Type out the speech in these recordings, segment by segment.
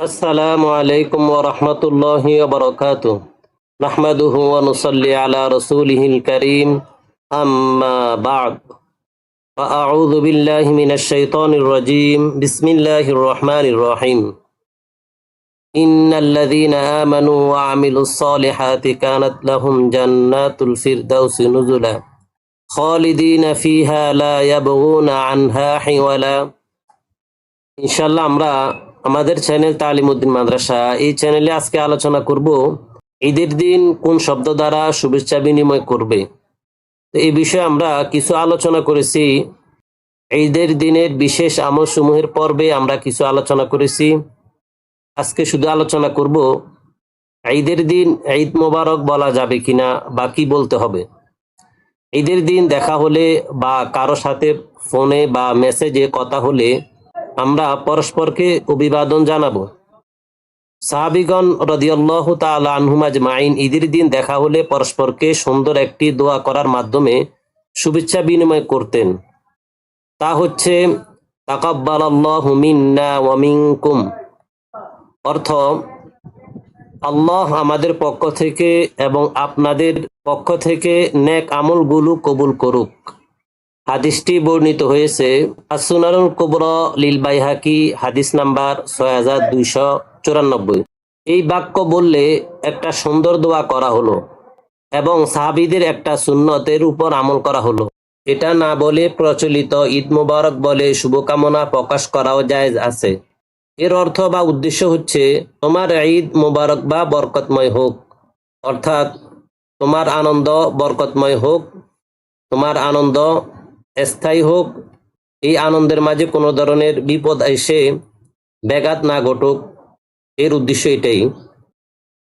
السلام عليكم ورحمة الله وبركاته نحمده ونصلي على رسوله الكريم أما بعد فأعوذ بالله من الشيطان الرجيم بسم الله الرحمن الرحيم إن الذين آمنوا وعملوا الصالحات كانت لهم جنات الفردوس نزلا خالدين فيها لا يبغون عنها حولا ইনশাল্লাহ আমরা আমাদের চ্যানেল তালিমুদ্দিন মাদ্রাসা, এই চ্যানেলে আজকে আলোচনা করব ঈদের দিন কোন শব্দ দ্বারা শুভেচ্ছা বিনিময় করবে। তো এই বিষয়ে আমরা কিছু আলোচনা করেছি। ঈদের দিনের বিশেষ আমল সমূহের পর্বে আমরা কিছু আলোচনা করেছি। আজকে শুধু আলোচনা করব, ঈদের দিন ঈদ মোবারক বলা যাবে কিনা বা কি বলতে হবে। ঈদের দিন দেখা হলে বা কারও সাথে ফোনে বা মেসেজে কথা হলে আমরা পরস্পরকে অভিবাদন জানাব। সাহাবিগণ রদিয়াল্লাহ তাআলা আনহুম আজমাইন ঈদের দিন দেখা হলে পরস্পরকে সুন্দর একটি দোয়া করার মাধ্যমে শুভেচ্ছা বিনিময় করতেন। তা হচ্ছে অর্থ, আল্লাহ আমাদের পক্ষ থেকে এবং আপনাদের পক্ষ থেকে নেক আমলগুলো কবুল করুক। হাদিসটি বর্ণিত হয়েছে আসুনারুল কুবর লিল বাইহাকি হাদিস নাম্বার ছয় হাজার দুইশো চুরানব্বই। এই বাক্য বললে একটা সুন্দর দোয়া করা হলো এবং সাহাবিদের একটা সুন্নতের উপর আমল করা হলো। এটা না বলে প্রচলিত ঈদ মুবারক বলে শুভকামনা প্রকাশ করাও জায়েজ আছে। এর অর্থ বা উদ্দেশ্য হচ্ছে, তোমার ঈদ মুবারক বা বরকতময় হোক, অর্থাৎ তোমার আনন্দ বরকতময় হোক, তোমার আনন্দ স্থায়ী হোক, এই আনন্দের মাঝে কোনো ধরনের বিপদ এসে ব্যাঘাত না ঘটুক, এর উদ্দেশ্য এটাই।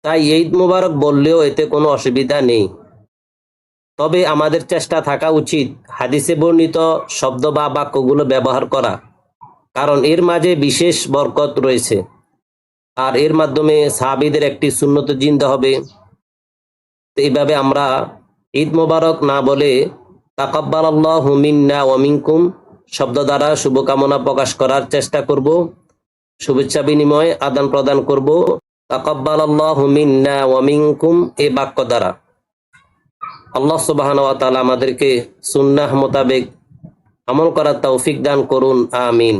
তাই ঈদ মুবারক বললেও এতে কোনো অসুবিধা নেই। তবে আমাদের চেষ্টা থাকা উচিত হাদিসে বর্ণিত শব্দ বা বাক্যগুলো ব্যবহার করা, কারণ এর মাঝে বিশেষ বরকত রয়েছে। আর এর মাধ্যমে সাহাবিদের একটি সুন্নত জিন্দা হবে। এইভাবে আমরা ঈদ মোবারক না বলে তাকাব্বাল আল্লাহ মিন্না ওয়ামিনকুম শব্দ দ্বারা শুভকামনা প্রকাশ করার চেষ্টা করব, শুভেচ্ছা বিনিময় আদান প্রদান করব। তাকাব্বাল আল্লাহ মিন্না ওয়ামিনকুম এই বাক্য দ্বারা। আল্লাহ সুবাহান আমাদেরকে সুন্নাহ মোতাবেক আমল করার তৌফিক দান করুন, আমিন।